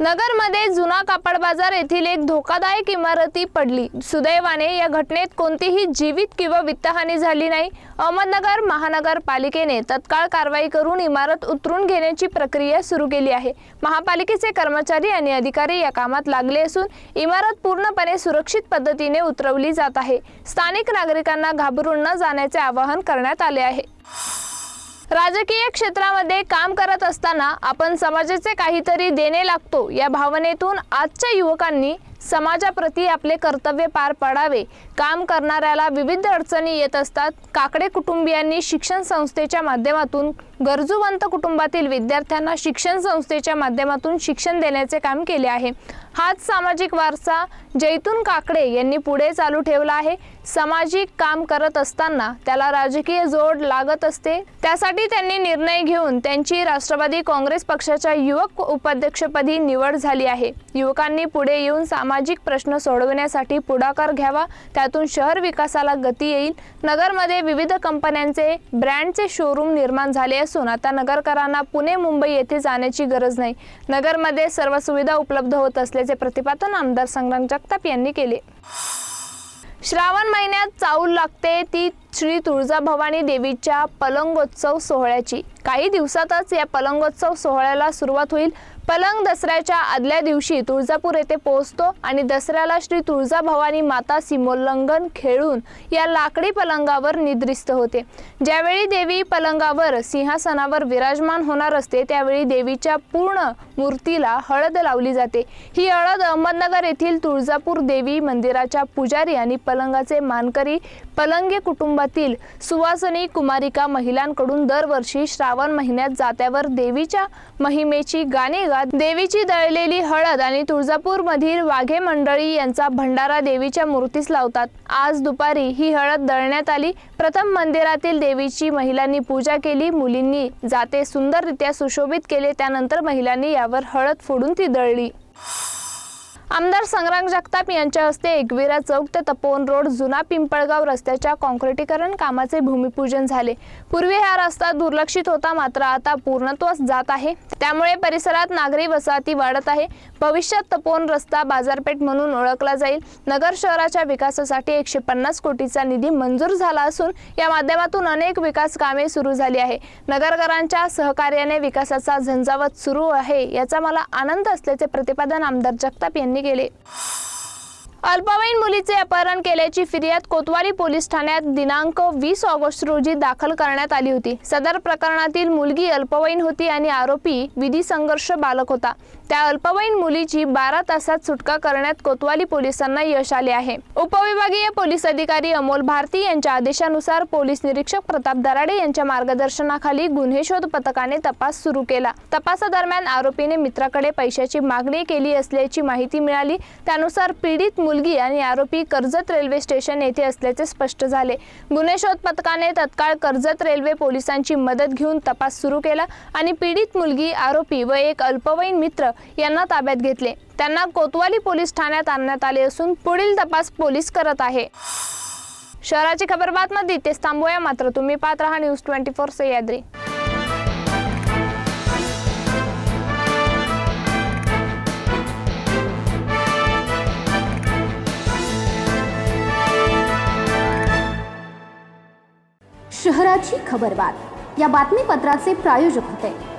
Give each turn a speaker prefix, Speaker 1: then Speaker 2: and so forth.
Speaker 1: नगरमध्ये जुना कापड बाजार येथील एक धोकादायक इमारती पडली. सुदैवाने या घटनेत कोणतीही जीवित किंवा वित्तहानी झाली नाही. अहमदनगर महानगरपालिकेने तत्काळ कारवाई करून इमारत उतरून घेण्याची प्रक्रिया सुरू केली आहे. महापालिकेचे कर्मचारी आणि अधिकारी या कामात लागले असून इमारत पूर्णपणे सुरक्षित पद्धतीने उतरवली जात आहे. स्थानिक नागरिकांना घाबरून न जाण्याचे आवाहन करण्यात आले आहे. राजकीय क्षेत्रामध्ये काम करत असताना आपण समाजाचे काहीतरी देणे लागतो या भावनेतून आजच्या युवकांनी समाजाप्रती आपले कर्तव्य पार पाडावे. काम करणाऱ्याला विविध अडचणी येत असतात. काकडे कुटुंबियांनी शिक्षण संस्थेच्या माध्यमातून गरजूवंत कुटुंबातील विद्यार्थ्यांना शिक्षण संस्थेच्या माध्यमातून शिक्षण देण्याचे काम केले आहे. हाच सामाजिक वारसा जैतून काकडे यांनी पुढे चालू ठेवला आहे. सामाजिक काम करत असताना त्याला राजकीय जोड लागत असते. त्यासाठी त्यांनी निर्णय घेऊन त्यांची राष्ट्रवादी काँग्रेस पक्षाच्या युवक उपाध्यक्षपदी निवड झाली आहे. युवकांनी पुढे येऊन सामाजिक प्रश्न सोडवण्यासाठी पुढाकार घ्यावा. त्यातून शहर विकासाला गती येईल. नगरमध्ये विविध कंपन्यांचे ब्रँडचे शोरूम निर्माण झाले असून आता नगरकरांना पुणे मुंबई येथे जाण्याची गरज नाही. नगरमध्ये सर्व सुविधा उपलब्ध होत असल्याचे प्रतिपादन आमदार संग्राम जगताप यांनी केले. श्रावण महिन्यात चाऊल लागते ती श्री तुळजाभवानी देवीच्या पलंगोत्सव सोहळ्याची. काही दिवसातच या पलंगोत्सव सोहळ्याला सुरुवात होईल. पलंग दसऱ्याच्या आदल्या दिवशी तुळजापूर येथे पोहोचतो आणि दसऱ्याला श्री तुळजाभवानी माता सीमोल्लंघन खेळून या लाकडी पलंगावर निद्रिस्त होते. ज्यावेळी देवी पलंगावर सिंहासनावर विराजमान होणार असते त्यावेळी देवीच्या पूर्ण मूर्तीला हळद लावली जाते. ही हळद अहमदनगर येथील तुळजापूर देवी मंदिराच्या पुजारी आणि पलंगाचे मानकरी पलंगे कुटुंबातील सुवासनी कुमारिका महिलांकडून दरवर्षी श्रावण महिन्यात जात्यावर देवीच्या महिमेची गाणे गात देवीची दळलेली हळद आणि तुळजापूर मधील वाघे मंडळी यांचा भंडारा देवीच्या मूर्तीस लावतात. आज दुपारी ही हळद दळण्यात आली. प्रथम मंदिरातील देवीची महिलांनी पूजा केली. मुलींनी जाते सुंदररित्या सुशोभित केले. त्यानंतर महिलांनी यावर हळद फोडून ती दळली. आमदार संग्राम जगताप यांच्या हस्ते एकविरा चौक ते तपोवन रोड जुना पिंपळगाव रस्त्याच्या काँक्रिटीकरण कामाचे भूमिपूजन झाले. पूर्वी हा रस्ता दुर्लक्षित होता मात्र आता पूर्णत्वास जात आहे. त्यामुळे परिसरात नागरी वसाहती वाढत आहे. भविष्यात तपोवन रस्ता बाजारपेठ म्हणून ओळखला जाईल. नगर शहराच्या विकासासाठी एकशे पन्नास कोटीचा निधी मंजूर झाला असून या माध्यमातून अनेक विकास कामे सुरू झाली आहे. नगरकरांच्या सहकार्याने विकासाचा झंझावत सुरू आहे याचा मला आनंद असल्याचे प्रतिपादन आमदार जगताप यांनी केले अल्पवयीन मुलीचे अपहरण केल्याची फिर्याद कोतवाली पोलीस ठाण्यात दिनांक वीस ऑगस्ट रोजी दाखल करण्यात आली होती. सदर प्रकरणातील मुलगी अल्पवयीन होती आणि आरोपी विधी संघर्ष बालक होता. त्या अल्पवयीन मुलीची बारा तासात सुटका करण्यात कोतवाली पोलिसांना यश आले आहे. उपविभागीय पोलीस अधिकारी अमोल भारती यांच्या आदेशानुसार पोलीस निरीक्षक प्रताप दराडे यांच्या मार्गदर्शनाखाली गुन्हे शोध पथकाने तपास सुरू केला. तपासादरम्यान आरोपीने मित्राकडे पैशाची मागणी केली असल्याची माहिती मिळाली. त्यानुसार पीडित मुलगी आणि आरोपी कर्जत रेल्वे स्टेशन येथे असल्याचे स्पष्ट झाले. गुन्हे शोध पथकाने तत्काळ कर्जत रेल्वे पोलिसांची मदत घेऊन तपास सुरू केला आणि पीडित मुलगी आरोपी व एक अल्पवयीन मित्र यांना ताब्यात घेतले. त्यांना कोतवाली पोलीस ठाण्यात आणण्यात आले असून पुढील तपास पोलीस करत आहे. शहराची खबर बातमध्ये इथेच थांबूया. मात्र तुम्ही पाहत राहा न्यूज ट्वेंटी फोर सह्याद्री.
Speaker 2: शहराची खबरबात. या बातमीपत्राचे प्रायोजक होते.